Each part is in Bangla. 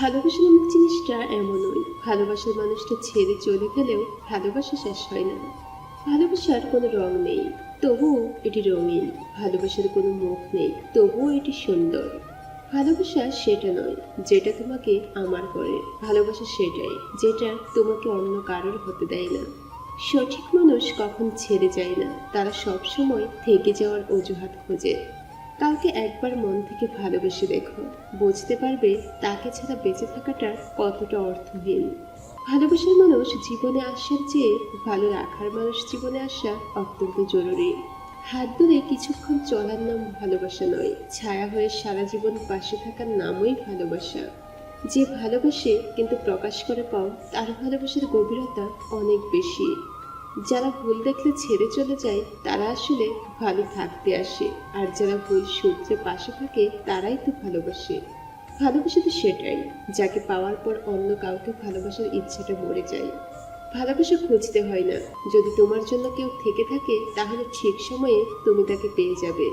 ভালোবাসা নামক জিনিসটা এমনই। ভালোবাসার মানুষটা ছেড়ে চলে গেলেও ভালোবাসা শেষ হয় না। ভালোবাসার কোনো রং নেই, তবুও এটি রঙিন। ভালোবাসার কোনো মুখ নেই, তবুও এটি সুন্দর। ভালোবাসা সেটা নয়, যেটা তোমাকে আমার করে। ভালোবাসা সেটাই, যেটা তোমাকে অন্য কারোর হতে দেয় না। সঠিক মানুষ কখন ছেড়ে যায় না, তারা সব সময় থেকে যাওয়ার অজুহাত খোঁজে। কাউকে একবার মন থেকে ভালোবেসে দেখো। বুঝতে পারবে তাকে ছাড়া বেঁচে থাকাটা কতটা অর্থহীন। ভালোবাসার মানুষ জীবনে আসার চেয়ে ভালো রাখার মানুষ জীবনে আসা অত্যন্ত জরুরি। হাত ধরে কিছুক্ষণ চলার নাম ভালোবাসা নয়। ছায়া হয়ে সারা জীবন পাশে থাকার নামই ভালোবাসা। যে ভালোবাসে কিন্তু প্রকাশ করে কম তার ভালোবাসার গভীরতা অনেক বেশি। যারা ভুল দেখলে ছেড়ে চলে যায়, তারা আসলে ভালো থাকতে আসে। আর যারা ভুল সূত্রে পাশে থাকে, তারাই তো ভালোবাসে। ভালোবাসা তো সেটাই, যাকে পাওয়ার পর অন্য কাউকে ভালোবাসার ইচ্ছাটা মরে যায়। ভালোবাসা খুঁজতে হয় না। যদি তোমার জন্য কেউ থেকে থাকে, তাহলে ঠিক সময়ে তুমি তাকে পেয়ে যাবে।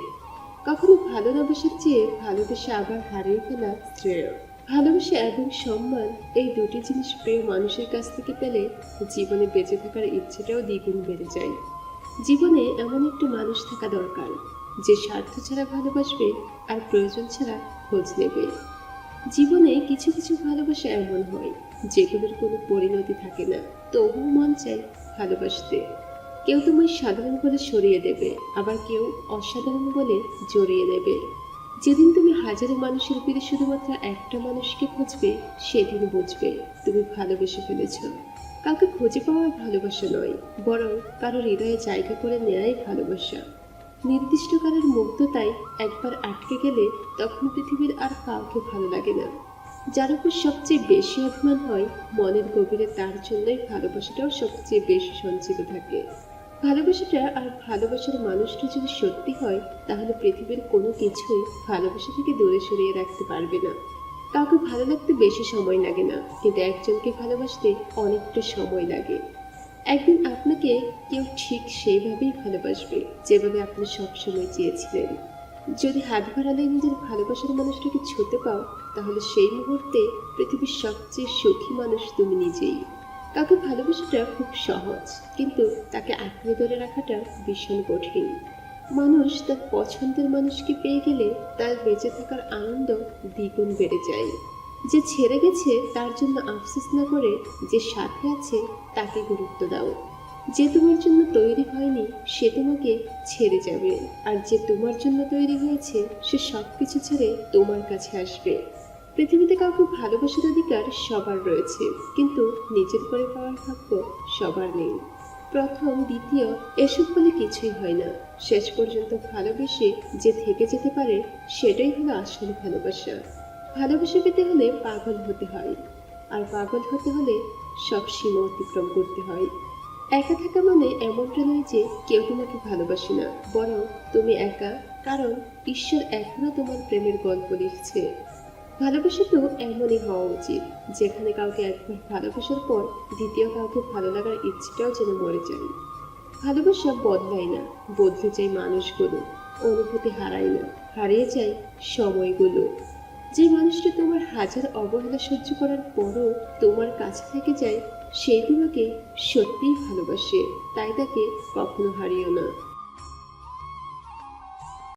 কখনো ভালো না চেয়ে ভালোবেসে আবার হারিয়ে ফেলা শ্রেয়। ভালোবাসা এবং সম্মান এই দুটি জিনিস প্রিয় মানুষের কাছ থেকে পেলে জীবনে বেঁচে থাকার ইচ্ছেটাও দ্বিগুণ বেড়ে যায়। জীবনে এমন একটি মানুষ থাকা দরকার, যে স্বার্থ ছাড়া ভালোবাসবে আর প্রয়োজন ছাড়া খোঁজ নেবে। জীবনে কিছু কিছু ভালোবাসা এমন হয়, যেগুলোর কোনো পরিণতি থাকে না। তবুও মন চাই ভালোবাসতে। কেউ তোমায় সাধারণ বলে সরিয়ে দেবে, আবার কেউ অসাধারণ বলে জড়িয়ে নেবে। যেদিন তুমি হাজারো মানুষের ভিড়ে শুধুমাত্র একটা মানুষকে খুঁজবে, সেদিন বুঝবে তুমি ভালোবেসে ফেলেছ। কাউকে খুঁজে পাওয়ার ভালোবাসা নয়, বরং কারও হৃদয়ে জায়গা করে নেয়াই ভালোবাসা। নির্দিষ্ট কারোর মুগ্ধতায় একবার আটকে গেলে তখন পৃথিবীর আর কাউকে ভালো লাগে না। যার উপর সবচেয়ে বেশি অভিমান হয়, মনের গভীরে তার জন্যই ভালোবাসাটাও সবচেয়ে বেশি সঞ্চিত থাকে। ভালোবাসাটা আর ভালোবাসার মানুষটা যদি সত্যি হয়, তাহলে পৃথিবীর কোনো কিছুই ভালোবাসা থেকে দূরে সরিয়ে রাখতে পারবে না। কাউকে ভালো লাগতে বেশি সময় লাগে না, কিন্তু একজনকে ভালোবাসতে অনেকটা সময় লাগে। একদিন আপনাকে কেউ ঠিক সেইভাবেই ভালোবাসবে, যেভাবে আপনি সবসময় চেয়েছিলেন। যদি হাত বাড়ালে নিজের ভালোবাসার মানুষটাকে ছুতে পাও, তাহলে সেই মুহূর্তে পৃথিবীর সবচেয়ে সুখী মানুষ তুমি নিজেই। কাউকে ভালোবাসাটা খুব সহজ, কিন্তু তাকে আঁকড়ে ধরে রাখাটা ভীষণ কঠিন। মানুষ তার পছন্দের মানুষকে পেয়ে গেলে তার বেঁচে থাকার আনন্দ দ্বিগুণ বেড়ে যায়। যে ছেড়ে গেছে তার জন্য আফসোস না করে যে সাথে আছে তাকে গুরুত্ব দাও। যে তোমার জন্য তৈরি হয়নি সে তোমাকে ছেড়ে যাবে, আর যে তোমার জন্য তৈরি হয়েছে সে সব কিছু ছেড়ে তোমার কাছে আসবে। পৃথিবীতে কাউকে ভালোবাসার অধিকার সবার রয়েছে, কিন্তু নিজের করে পাওয়ার ভাগ্য সবার নেই। প্রথম, দ্বিতীয়, এসব বলে কিছুই হয় না। শেষ পর্যন্ত ভালোবেসে যে থেকে যেতে পারে, সেটাই হলো আসল ভালোবাসা। ভালোবাসা পেতে হলে পাগল হতে হয়, আর পাগল হতে হলে সব সীমা অতিক্রম করতে হয়। একা থাকা মানে এমনটা নয় যে কেউ তোমাকে ভালোবাসে না, বরং তুমি একা, কারণ ঈশ্বর এখনও তোমার প্রেমের গল্প লিখছে। ভালোবাসা তো এমনই হওয়া উচিত, যেখানে কাউকে একবার ভালোবাসার পর দ্বিতীয় কাউকে ভালো লাগার ইচ্ছেটাও যেন মরে যায়। ভালোবাসা বদলায় না, বদলে যায় মানুষগুলো, অনুভূতি হারায় না, হারিয়ে যায় সময়গুলো। যে মানুষটা তোমার হাজার অবহেলা সহ্য করার পরও তোমার কাছে থেকে যায় সেই তোমাকে সত্যিই ভালোবাসে, তাই তাকে কখনো হারিও না।